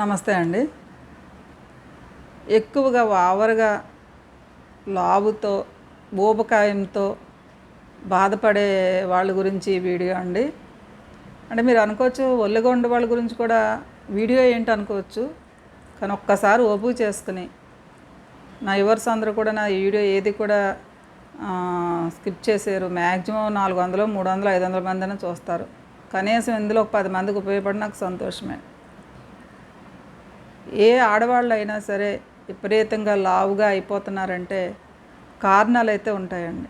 నమస్తే అండి. ఎక్కువగా ఓవర్గా లావుతో ఊబకాయంతో బాధపడే వాళ్ళ గురించి వీడియో అండి. అంటే మీరు అనుకోవచ్చు ఒళ్ళుగా ఉండే వాళ్ళ గురించి కూడా వీడియో ఏంటి అనుకోవచ్చు. కానీ ఒక్కసారి ఓపు చేసుకుని నా యువర్స్ అందరూ కూడా నా వీడియో ఏది కూడా స్కిప్ చేశారు మ్యాక్సిమం నాలుగు వందలు మూడు వందలు ఐదు వందల మంది అయినా చూస్తారు. కనీసం ఇందులో ఒక పది మందికి ఉపయోగపడి నాకు సంతోషమే. ఏ ఆడవాళ్ళు అయినా సరే విపరీతంగా లావుగా అయిపోతున్నారంటే కారణాలు అయితే ఉంటాయండి.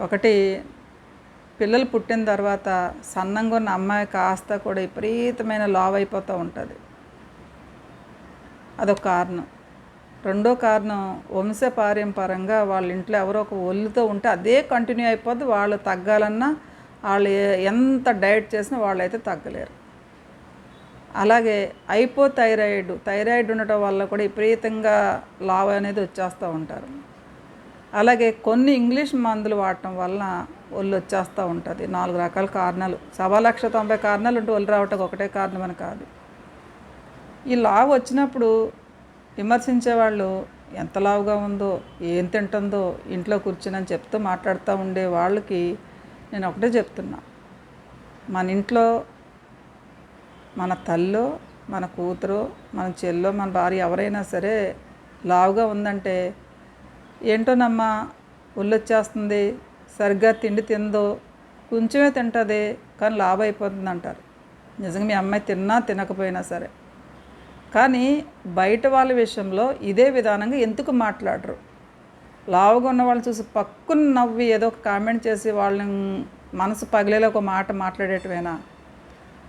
ఒకటి పిల్లలు పుట్టిన తర్వాత సన్నంగా ఉన్న అమ్మాయి కాస్త కూడా విపరీతమైన లావ్ అయిపోతూ ఉంటుంది. అదొక కారణం. రెండో కారణం వంశపారంపరంగా వాళ్ళ ఇంట్లో ఎవరో ఒక ఒళ్ళుతో ఉంటే అదే కంటిన్యూ అయిపోద్ది. వాళ్ళు తగ్గాలన్నా వాళ్ళు ఎంత డైట్ చేసినా వాళ్ళైతే తగ్గలేరు. అలాగే ఐపో థైరాయిడ్ థైరాయిడ్ ఉండటం వల్ల కూడా విపరీతంగా లావు అనేది వచ్చేస్తూ ఉంటారు. అలాగే కొన్ని ఇంగ్లీష్ మందులు వాడటం వలన ఒళ్ళు వచ్చేస్తూ ఉంటుంది. నాలుగు రకాల కారణాలు. సవా లక్ష తొంభై కారణాలు ఉంటే ఒళ్ళు రావటం ఒకటే కారణం అని కాదు. ఈ లావు వచ్చినప్పుడు విమర్శించే వాళ్ళు ఎంత లావుగా ఉందో ఏం తింటుందో ఇంట్లో కూర్చుని చెప్తూ మాట్లాడుతూ ఉండే వాళ్ళకి నేను ఒకటే చెప్తున్నా. మన ఇంట్లో మన తల్లో మన కూతురు మన చెల్లో మన భార్య ఎవరైనా సరే లావుగా ఉందంటే ఏంటోనమ్మా ఒళ్ళొచ్చేస్తుంది సరిగ్గా తిండి తిందో కొంచెమే తింటుంది కానీ లావు అయిపోతుంది అంటారు నిజంగా మీ అమ్మాయి తిన్నా తినకపోయినా సరే. కానీ బయట వాళ్ళ విషయంలో ఇదే విధానంగా ఎందుకు మాట్లాడరు? లావుగా ఉన్న వాళ్ళు చూసి పక్కున నవ్వి ఏదో ఒక కామెంట్ చేసి వాళ్ళని మనసు పగిలేలా ఒక మాట మాట్లాడేటవేనా?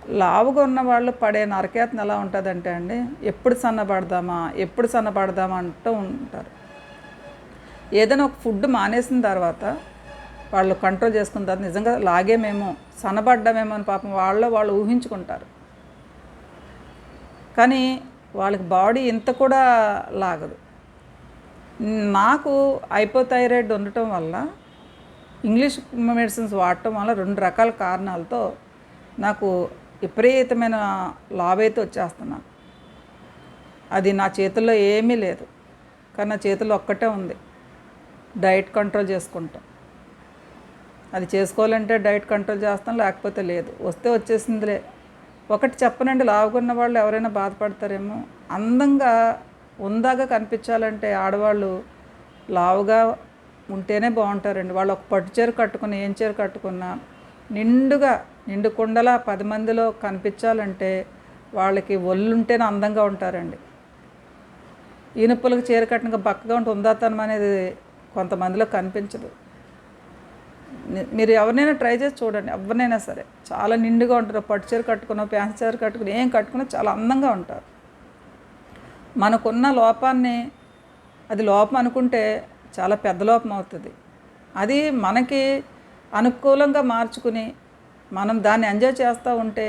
లావుగా ఉన్న వాళ్ళు పడే నరకేతన ఎలా ఉంటుందంటే అండి ఎప్పుడు సన్నబడదామా ఎప్పుడు సన్నబడదామా అంటూ ఉంటారు. ఏదైనా ఒక ఫుడ్ మానేసిన తర్వాత వాళ్ళు కంట్రోల్ చేసుకున్న తర్వాత నిజంగా లాగేమేమో సన్నబడ్డమేమో అని పాపం వాళ్ళు వాళ్ళు ఊహించుకుంటారు. కానీ వాళ్ళకి బాడీ ఇంత కూడా లాగదు. నాకు హైపోథైరాయిడ్ ఉండటం వల్ల ఇంగ్లీష్ మెడిసిన్స్ వాడటం వల్ల రెండు రకాల కారణాలతో నాకు విపరీతమైన లాభైతే అయితే వచ్చేస్తున్నాను అది నా చేతుల్లో ఏమీ లేదు. కానీ నా చేతుల్లో ఒక్కటే ఉంది. డైట్ కంట్రోల్ చేసుకుంటాం. అది చేసుకోవాలంటే డైట్ కంట్రోల్ చేస్తాం లేకపోతే లేదు. వస్తే వచ్చేసిందిలే. ఒకటి చెప్పనండి లావుకున్న వాళ్ళు ఎవరైనా బాధపడతారేమో. అందంగా ఉందాగా కనిపించాలంటే ఆడవాళ్ళు లావుగా ఉంటేనే బాగుంటారండి. వాళ్ళు ఒక పట్టు చీర కట్టుకుని ఏం చీర కట్టుకున్నా నిండుగా నిండు కుండలా పది మందిలో కనిపించాలంటే వాళ్ళకి ఒళ్ళుంటేనే అందంగా ఉంటారండి. ఈనుప్పులకు చీర కట్టిన బక్కగా ఉంటే ఉందాతనం అనేది కొంతమందిలో కనిపించదు. మీరు ఎవరినైనా ట్రై చేసి చూడండి ఎవరినైనా సరే. చాలా నిండుగా ఉంటారు పట్టు చీర కట్టుకున్న ప్యాంట్ చీర కట్టుకుని ఏం కట్టుకున్నా చాలా అందంగా ఉంటారు. మనకున్న లోపాన్ని అది లోపం అనుకుంటే చాలా పెద్ద లోపం అవుతుంది. అది మనకి అనుకూలంగా మార్చుకుని మనం దాన్ని ఎంజాయ్ చేస్తూ ఉంటే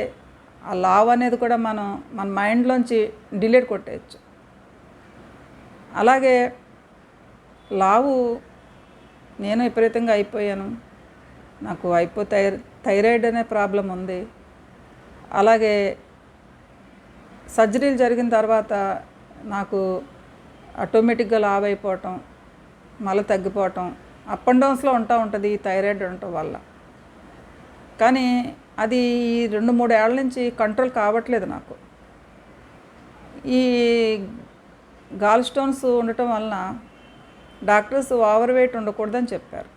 ఆ లావ్ అనేది కూడా మనం మన మైండ్లోంచి డిలీట్ కొట్టేయచ్చు. అలాగే లావు నేను విపరీతంగా అయిపోయాను. నాకు అయిపో థైరాయిడ్ అనే ప్రాబ్లం ఉంది. అలాగే సర్జరీలు జరిగిన తర్వాత నాకు ఆటోమేటిక్గా లావ్ అయిపోవటం మళ్ళీ తగ్గిపోవటం అప్ అండ్ డౌన్స్లో ఉంటా ఉంటుంది ఈ థైరాయిడ్ ఉండటం వల్ల. కానీ అది ఈ రెండు మూడు ఏళ్ళ నుంచి కంట్రోల్ కావట్లేదు నాకు. ఈ గాల్ స్టోన్స్ ఉండటం వలన డాక్టర్స్ ఓవర్ వెయిట్ ఉండకూడదని చెప్పారు.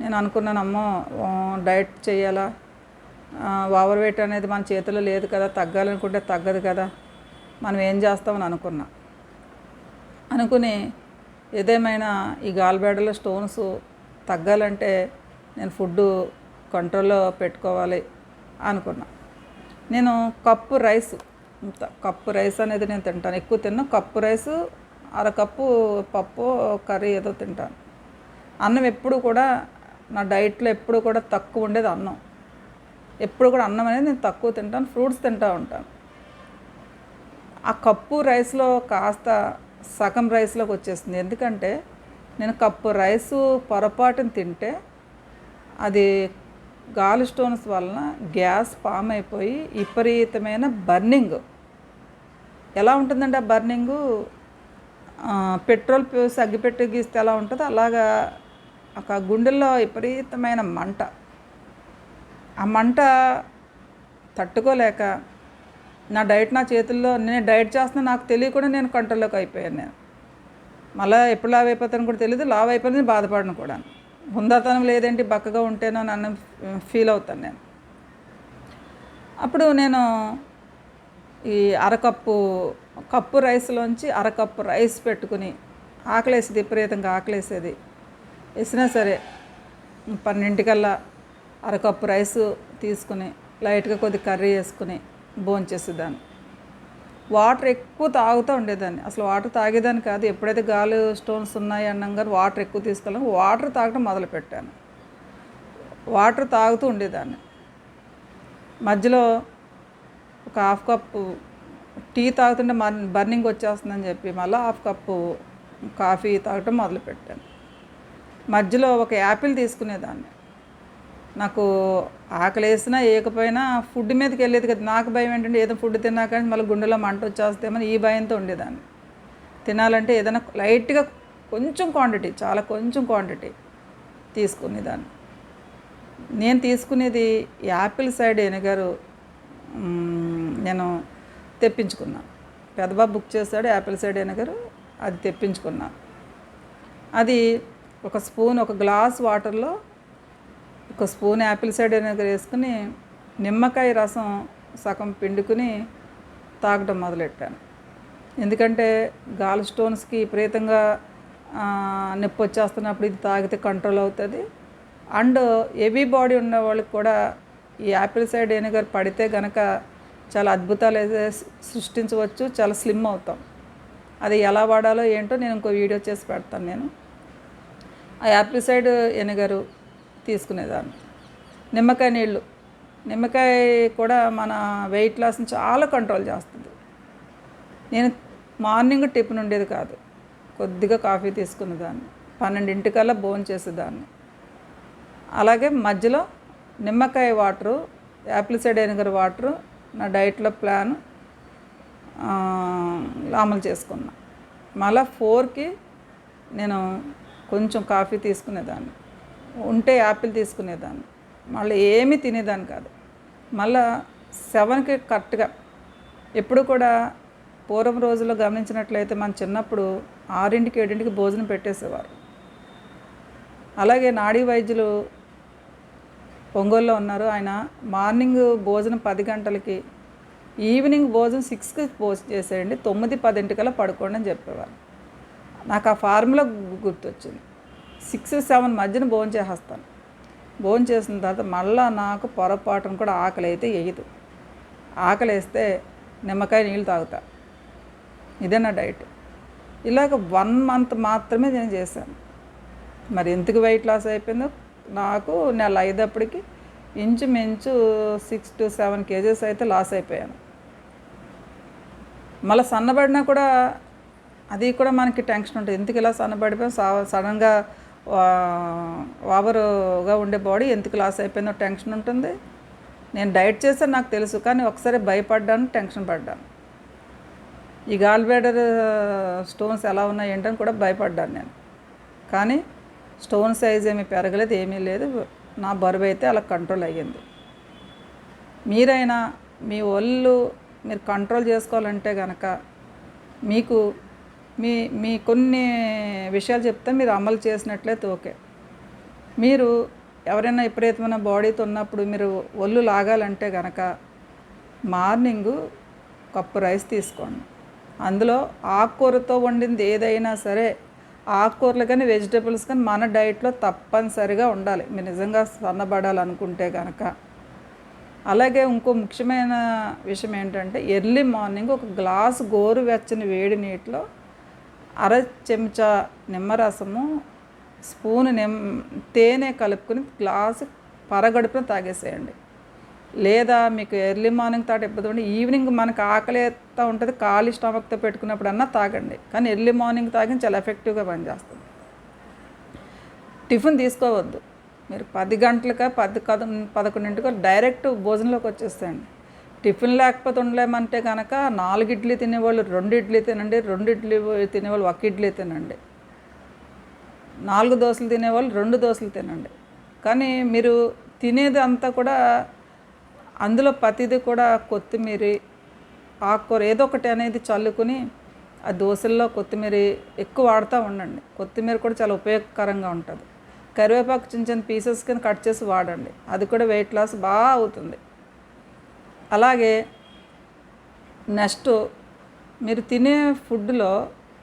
నేను అనుకున్నాను అమ్మో డైట్ చేయాలా? ఓవర్ వెయిట్ అనేది మన చేతిలో లేదు కదా తగ్గాలనుకుంటే తగ్గదు కదా మనం ఏం చేస్తామని అనుకున్నా. అనుకుని ఏదేమైనా ఈ గాల్బేడలో స్టోన్స్ తగ్గాలంటే నేను ఫుడ్ కంట్రోల్లో పెట్టుకోవాలి అనుకున్నా. నేను కప్పు రైస్ ఇంత కప్పు రైస్ అనేది నేను తింటాను. ఎక్కువ తిన్నా. కప్పు రైస్ అరకప్పు పప్పు కర్రీ ఏదో తింటాను. అన్నం ఎప్పుడు కూడా నా డైట్లో ఎప్పుడు కూడా తక్కువ ఉండేది అన్నం. ఎప్పుడు కూడా అన్నం అనేది నేను తక్కువ తింటాను. ఫ్రూట్స్ తింటూ ఉంటాను. ఆ కప్పు రైస్లో కాస్త సగం రైస్లోకి వచ్చేస్తుంది ఎందుకంటే నేను కప్పు రైసు పొరపాటున తింటే అది గాలి స్టోన్స్ వలన గ్యాస్ ఫామ్ అయిపోయి విపరీతమైన బర్నింగ్. ఎలా ఉంటుందంటే ఆ బర్నింగు? పెట్రోల్ సగ్గిపెట్టి అగ్గిపెట్టి గీస్తే ఎలా ఉంటుందో అలాగా ఒక గుండెల్లో విపరీతమైన మంట. ఆ మంట తట్టుకోలేక నా డైట్ నా చేతుల్లో నేను డైట్ చేస్తున్నా నాకు తెలియకుండా నేను కంట్రోల్లోకి అయిపోయాను నేను. మళ్ళీ ఎప్పుడు లావ్ అయిపోతాను కూడా తెలియదు లావ్ అయిపోయింది బాధపడను కూడా హుందాతనం లేదేంటి బక్కగా ఉంటేనో నన్ను ఫీల్ అవుతాను నేను. అప్పుడు నేను ఈ అరకప్పు కప్పు రైస్లోంచి అరకప్పు రైస్ పెట్టుకుని ఆకలేసేది విపరీతంగా ఆకలేసేది. వేసినా సరే పన్నెంటికల్లా అరకప్పు రైస్ తీసుకుని లైట్గా కొద్ది కర్రీ వేసుకుని భోంచేసేదాన్ని. వాటర్ ఎక్కువ తాగుతూ ఉండేదాన్ని. అసలు వాటర్ తాగేదాన్ని కాదు. ఎప్పుడైతే గాలి స్టోన్స్ ఉన్నాయి అన్నాం కానీ వాటర్ ఎక్కువ తీసుకెళ్ళాం. వాటర్ తాగడం మొదలుపెట్టాను. వాటర్ తాగుతూ ఉండేదాన్ని. మధ్యలో ఒక హాఫ్ కప్పు టీ తాగుతుంటే మర్ బర్నింగ్ వచ్చేస్తుందని చెప్పి మళ్ళీ హాఫ్ కప్పు కాఫీ తాగటం మొదలుపెట్టాను. మధ్యలో ఒక యాపిల్ తీసుకునేదాన్ని. నాకు ఆకలి వేసినా వేయకపోయినా ఫుడ్ మీదకి వెళ్ళేది కదా. నాకు భయం ఏంటంటే ఏదో ఫుడ్ తిన్నాక మళ్ళీ గుండెలో మంట వచ్చేస్తేమని ఈ భయంతో ఉండేదాన్ని. తినాలంటే ఏదైనా లైట్గా కొంచెం క్వాంటిటీ చాలా కొంచెం క్వాంటిటీ తీసుకునేదాన్ని. నేను తీసుకునేది యాపిల్ సైడ్ ఎనగారు నేను తెప్పించుకున్నాను పెద్దబాబు బుక్ చేశాడు యాపిల్ సైడ్ ఎనగారు అది తెప్పించుకున్నాను అది ఒక స్పూన్ ఒక గ్లాస్ వాటర్లో ఒక స్పూన్ యాపిల్ సైడ్ వెనగర్ వేసుకుని నిమ్మకాయ రసం సగం పిండుకుని తాగడం మొదలెట్టాను. ఎందుకంటే గాల్ స్టోన్స్కి విపరీతంగా నొప్పి వచ్చేస్తున్నప్పుడు ఇది తాగితే కంట్రోల్ అవుతుంది. అండ్ హెవీ బాడీ ఉన్న వాళ్ళకి కూడా ఈ యాపిల్ సైడ్ వెనిగర్ పడితే గనక చాలా అద్భుతాలు అయితే సృష్టించవచ్చు. చాలా స్లిమ్ అవుతాం. అది ఎలా వాడాలో ఏంటో నేను ఇంకో వీడియో చేసి పెడతాను నేను. ఆ యాపిల్ సైడ్ ఎనగరు తీసుకునేదాన్ని. నిమ్మకాయ నీళ్ళు. నిమ్మకాయ కూడా మన వెయిట్ లాస్ని చాలా కంట్రోల్ చేస్తుంది. నేను మార్నింగ్ టిఫిన్ ఉండేది కాదు. కొద్దిగా కాఫీ తీసుకునేదాన్ని. పన్నెండింటికల్లా భోజనం చేసేదాన్ని. అలాగే మధ్యలో నిమ్మకాయ water apple cider vinegar water నా డైట్లో ప్లాన్ అమలు చేసుకున్నా. మళ్ళా ఫోర్కి నేను కొంచెం కాఫీ తీసుకునేదాన్ని. ఉంటే యాపిల్ తీసుకునేదాన్ని. మళ్ళీ ఏమీ తినేదాన్ని కాదు. మళ్ళా సెవెన్కి కరెక్ట్గా ఎప్పుడు కూడా పూర్వం రోజుల్లో గమనించినట్లయితే మన చిన్నప్పుడు ఆరింటికి ఏడింటికి భోజనం పెట్టేసేవారు. అలాగే నాడీ వైద్యులు ఒంగోలులో ఉన్నారు. ఆయన మార్నింగ్ భోజనం పది గంటలకి ఈవినింగ్ భోజనం సిక్స్కి భోజనం చేసేయండి తొమ్మిది పదింటికల్లా పడుకోండి అని చెప్పేవారు. నాకు ఆ ఫార్ములా గుర్తొచ్చింది. సిక్స్ సెవెన్ మధ్యన భోజనం చేసేస్తాను. భోజనం చేసిన తర్వాత మళ్ళా నాకు పొరపాటును కూడా ఆకలి అయితే వేయదు. ఆకలి వేస్తే నిమ్మకాయ నీళ్ళు తాగుతా. ఇదే నా డైట్. ఇలాగ వన్ మంత్ మాత్రమే నేను చేశాను. మరి ఎందుకు వెయిట్ లాస్ అయిపోయిందో? నాకు నెల అయ్యేటప్పటికి ఇంచుమించు సిక్స్ టు సెవెన్ కేజెస్ అయితే లాస్ అయిపోయాను. మళ్ళీ సన్నబడినా కూడా అది కూడా మనకి టెన్షన్ ఉంటుంది. ఎందుకు ఇలా సన్నబడిపోయాం? సడన్గా ఓవర్గా ఉండే బాడీ ఎందుకు లాస్ అయిపోయిందో టెన్షన్ ఉంటుంది. నేను డైట్ చేశాను నాకు తెలుసు కానీ ఒకసారి భయపడ్డాను టెన్షన్ పడ్డాను. ఈ గాల్బేడర్ స్టోన్స్ ఎలా ఉన్నాయి ఏంటని కూడా భయపడ్డాను నేను. కానీ స్టోన్ సైజ్ ఏమీ పెరగలేదు ఏమీ లేదు. నా బరువు అయితే అలా కంట్రోల్ అయ్యింది. మీరైనా మీ ఒళ్ళు మీరు కంట్రోల్ చేసుకోవాలంటే కనుక మీకు మీ మీ కొన్ని విషయాలు చెప్తే మీరు అమలు చేసినట్లయితే ఓకే. మీరు ఎవరైనా విపరీతమైన బాడీతో ఉన్నప్పుడు మీరు ఒళ్ళు లాగాలంటే కనుక మార్నింగు కప్పు రైస్ తీసుకోండి. అందులో ఆకుకూరతో వండింది ఏదైనా సరే ఆకుకూరలు కానీ వెజిటేబుల్స్ కానీ మన డైట్లో తప్పనిసరిగా ఉండాలి. మీరు నిజంగా సన్నబడాలనుకుంటే కనుక అలాగే ఇంకో ముఖ్యమైన విషయం ఏంటంటే ఎర్లీ మార్నింగ్ ఒక గ్లాసు గోరువెచ్చని వేడి నీటిలో అర చెంచా నిమ్మరసము స్పూన్ నిమ్ తేనె కలుపుకొని గ్లాసు పరగడుపున తాగేసేయండి. లేదా మీకు ఎర్లీ మార్నింగ్ తాట ఇబ్బంది ఉంటే ఈవినింగ్ మనకు ఆకలి ఎత్తా ఉంటుంది ఖాళీ స్టమక్తో పెట్టుకున్నప్పుడన్నా తాగండి. కానీ ఎర్లీ మార్నింగ్ తాగిన చాలా ఎఫెక్టివ్గా పనిచేస్తుంది. టిఫిన్ తీసుకోవద్దు. మీరు పది గంటలక పది కద పదకొండింటికో డైరెక్ట్ భోజనంలోకి వచ్చేస్తాయండి టిఫిన్ లేకపోతే ఉండలేమంటే కనుక నాలుగు ఇడ్లీ తినేవాళ్ళు రెండు ఇడ్లీ తినండి రెండు ఇడ్లీ తినేవాళ్ళు ఒక ఇడ్లీ తినండి. నాలుగు దోశలు తినేవాళ్ళు రెండు దోశలు తినండి. కానీ మీరు తినేది అంతా కూడా అందులో ప్రతిదీ కూడా కొత్తిమీర ఆకుకూర ఏదో ఒకటి అనేది చల్లుకుని ఆ దోశల్లో కొత్తిమీర ఎక్కువ వాడుతూ ఉండండి. కొత్తిమీర కూడా చాలా ఉపయోగకరంగా ఉంటుంది. కరివేపాకు చిన్న చిన్న పీసెస్ కింద కట్ చేసి వాడండి. అది కూడా వెయిట్ లాస్ బాగా అవుతుంది. అలాగే నెక్స్ట్ మీరు తినే ఫుడ్లో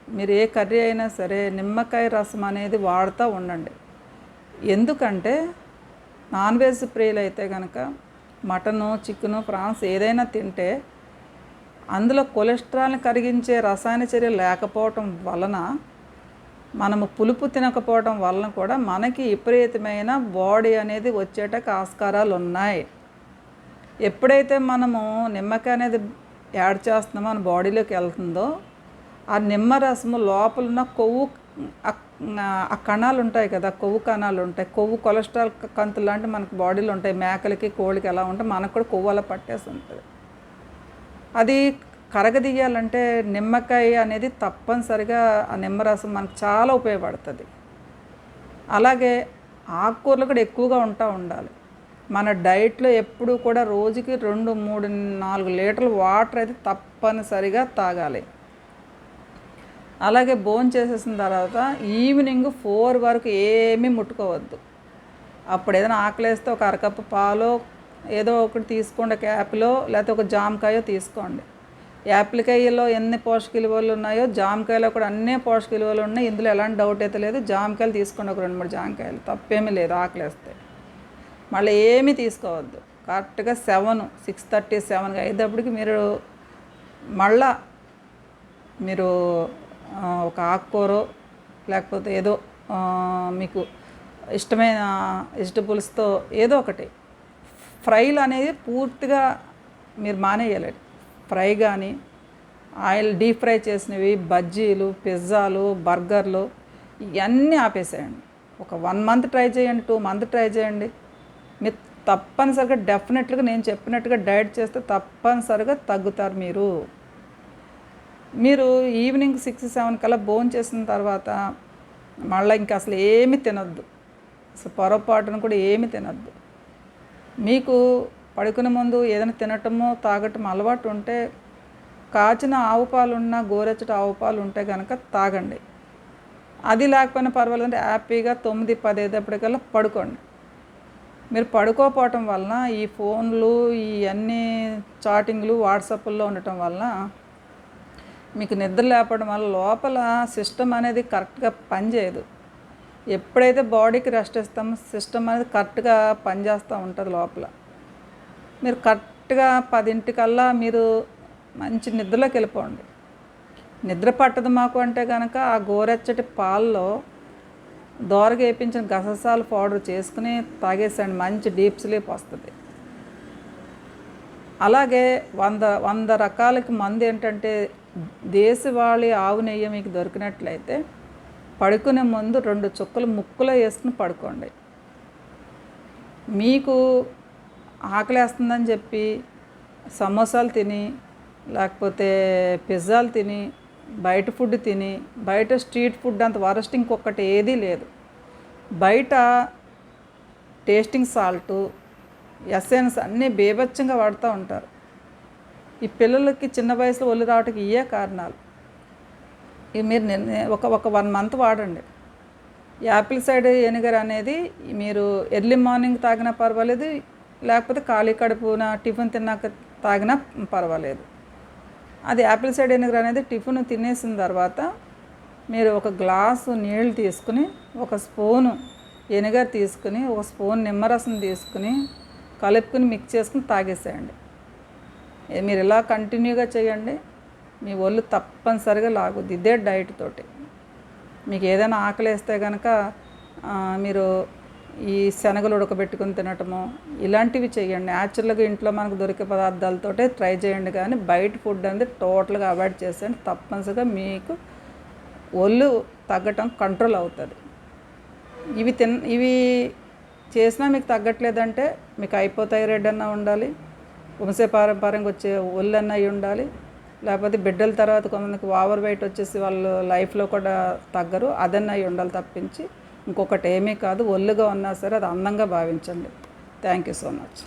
మీరు ఏ కర్రీ అయినా సరే నిమ్మకాయ రసం అనేది వాడుతూ ఉండండి. ఎందుకంటే నాన్ వెజ్ ప్రియులు అయితే కనుక మటను చికెను ప్రాన్స్ ఏదైనా తింటే అందులో కొలెస్ట్రాల్ని కరిగించే రసాయన చర్య లేకపోవటం వలన మనము పులుపు తినకపోవడం వలన కూడా మనకి విపరీతమైన బాడీ అనేది వచ్చేటకు ఆస్కారాలు ఉన్నాయి ఎప్పుడైతే మనము నిమ్మకాయ అనేది యాడ్ చేస్తున్నామో మన బాడీలోకి వెళ్తుందో ఆ నిమ్మరసము లోపల ఉన్న కొవ్వు ఆ- కణాలు ఉంటాయి కదా కొవ్వు కణాలు ఉంటాయి. కొవ్వు కొలెస్ట్రాల్ కంతులు లాంటి మనకు బాడీలో ఉంటాయి. మేకలకి కోళ్ళకి ఎలా ఉంటే మనకు కూడా కొవ్వు అలా పట్టేసి ఉంటుంది అది కరగదీయాలంటే నిమ్మకాయ అనేది తప్పనిసరిగా ఆ నిమ్మరసం మనకు చాలా ఉపయోగపడుతుంది. అలాగే ఆకుకూరలు కూడా ఎక్కువగా ఉంటా ఉండాలి. మన డైట్లో ఎప్పుడు కూడా రోజుకి రెండు మూడు నాలుగు లీటర్లు వాటర్ అయితే తప్పనిసరిగా తాగాలి. అలాగే భోజనం చేసేసిన తర్వాత ఈవినింగ్ ఫోర్ వరకు ఏమీ ముట్టుకోవద్దు. అప్పుడు ఏదైనా ఆకలేస్తే ఒక అరకప్పు పాలో ఏదో ఒకటి తీసుకోండి ఒక యాపిలో లేకపోతే ఒక జామకాయో తీసుకోండి. యాపిల్కాయలో ఎన్ని పోషక విలువలు ఉన్నాయో జామకాయలో కూడా అన్నీ పోషక విలువలు ఉన్నాయి. ఇందులో ఎలాంటి డౌట్ అయితే లేదు. జామకాయలు తీసుకోండి ఒక రెండు మూడు జామకాయలు. తప్పేమీ లేదు ఆకలేస్తే మళ్ళీ ఏమీ తీసుకోవద్దు. కరెక్ట్గా సెవెన్ సిక్స్ థర్టీ సెవెన్కి అయ్యేటప్పటికి మీరు మళ్ళా మీరు ఒక ఆకుకూర లేకపోతే ఏదో మీకు ఇష్టమైన వెజిటబుల్స్తో ఏదో ఒకటి. ఫ్రైలు అనేది పూర్తిగా మీరు మానేయాలి ఫ్రై కానీ ఆయిల్ డీప్ ఫ్రై చేసినవి బజ్జీలు పిజ్జాలు బర్గర్లు ఇవన్నీ ఆపేసేయండి. ఒక వన్ మంత్ ట్రై చేయండి టూ మంత్ ట్రై చేయండి. మీరు తప్పనిసరిగా డెఫినెట్గా నేను చెప్పినట్టుగా డైట్ చేస్తే తప్పనిసరిగా తగ్గుతారు మీరు. మీరు ఈవినింగ్ సిక్స్ సెవెన్ కల్లా భోజనం చేసిన తర్వాత మళ్ళీ ఇంకా అసలు ఏమి తినొద్దు. అసలు పొరపాటును కూడా ఏమి తినొద్దు. మీకు పడుకునే ముందు ఏదైనా తినటమో తాగటం అలవాటు ఉంటే కాచిన ఆవు పాలు ఉన్న గోరెచ్చటి ఆవు పాలు ఉంటే కనుక తాగండి. అది లేకపోయినా పర్వాలేదంటే హ్యాపీగా తొమ్మిది పది అయ్యేటప్పటికల్లా పడుకోండి. మీరు పడుకోపోవటం వలన ఈ ఫోన్లు ఈ అన్ని చాటింగ్లు వాట్సాప్లో ఉండటం వలన మీకు నిద్ర లేపడం వల్ల లోపల సిస్టమ్ అనేది కరెక్ట్గా పనిచేయదు ఎప్పుడైతే బాడీకి రెస్ట్ ఇస్తామో సిస్టమ్ అనేది కరెక్ట్గా పనిచేస్తూ ఉంటుంది లోపల. మీరు కరెక్ట్గా పదింటికల్లా మీరు మంచి నిద్రలోకి వెళ్ళిపోండి. నిద్ర పట్టదు మాకు అంటే కనుక ఆ గోరెచ్చటి పాల్లో దోరగా వేయించిన గససాలు పౌడర్ చేసుకుని తాగేసండి మంచి డీప్ స్లీప్ వస్తుంది. అలాగే వంద వంద రకాలకి మందు ఏంటంటే దేశవాళీ ఆవు నెయ్యి మీకు దొరికినట్లయితే పడుకునే ముందు రెండు చుక్కలు ముక్కులో వేసుకుని పడుకోండి. మీకు ఆకలేస్తుందని చెప్పి సమోసాలు తిని లేకపోతే పిజ్జాలు తిని బయట ఫుడ్ తిని బయట స్ట్రీట్ ఫుడ్ అంత వరస్ట్ ఇంకొకటి ఏదీ లేదు. బయట టేస్టింగ్ సాల్టు ఎసెన్స్ అన్నీ బేభత్సంగా వాడుతూ ఉంటారు. ఈ పిల్లలకి చిన్న వయసులో ఒళ్ళు రావడానికి ఇయే కారణాలు. ఇవి మీరు నిర్ణ- ఒక ఒక వన్ మంత్ వాడండి. యాపిల్ సైడ్ ఎనిగర్ అనేది మీరు ఎర్లీ మార్నింగ్ తాగినా పర్వాలేదు లేకపోతే ఖాళీ కడుపున టిఫిన్ తిన్నాక తాగినా పర్వాలేదు. అది యాపిల్ సైడ్ ఎనిగర్ అనేది టిఫిన్ తినేసిన తర్వాత మీరు ఒక గ్లాసు నీళ్ళు తీసుకుని ఒక స్పూను ఎనిగర్ తీసుకుని ఒక స్పూన్ నిమ్మరసం తీసుకుని కలుపుకుని మిక్స్ చేసుకుని తాగేసేయండి. మీరు ఇలా కంటిన్యూగా చేయండి. మీ ఒళ్ళు తప్పనిసరిగా లాగుద్ది. ఇదే డైట్ తోటి. మీకు ఏదైనా ఆకలి వేస్తే కనుక మీరు ఈ శనగలు ఉడకబెట్టుకుని తినటము ఇలాంటివి చేయండి. న్యాచురల్గా ఇంట్లో మనకు దొరికే పదార్థాలతోటే ట్రై చేయండి. కానీ బయట ఫుడ్ అనేది టోటల్గా అవాయిడ్ చేసేయండి. తప్పనిసరిగా మీకు ఒళ్ళు తగ్గటం కంట్రోల్ అవుతుంది. ఇవి తిన్ ఇవి చేసినా మీకు తగ్గట్లేదంటే మీకు హైపోథైరాయిడ్ అన్నా ఉండాలి వంశపారంపర్యంగా వచ్చే ఒళ్ళు అన్న అయి ఉండాలి లేకపోతే బిడ్డల తర్వాత కొంతమందికి ఓవర్ వెయిట్ వచ్చేసి వాళ్ళు లైఫ్లో కూడా తగ్గరు అదన్న అయి ఉండాలి తప్పించి ఇంకొకటి ఏమీ కాదు ఒళ్ళుగా ఉన్నా సరే అది అందంగా భావించండి. Thank you so much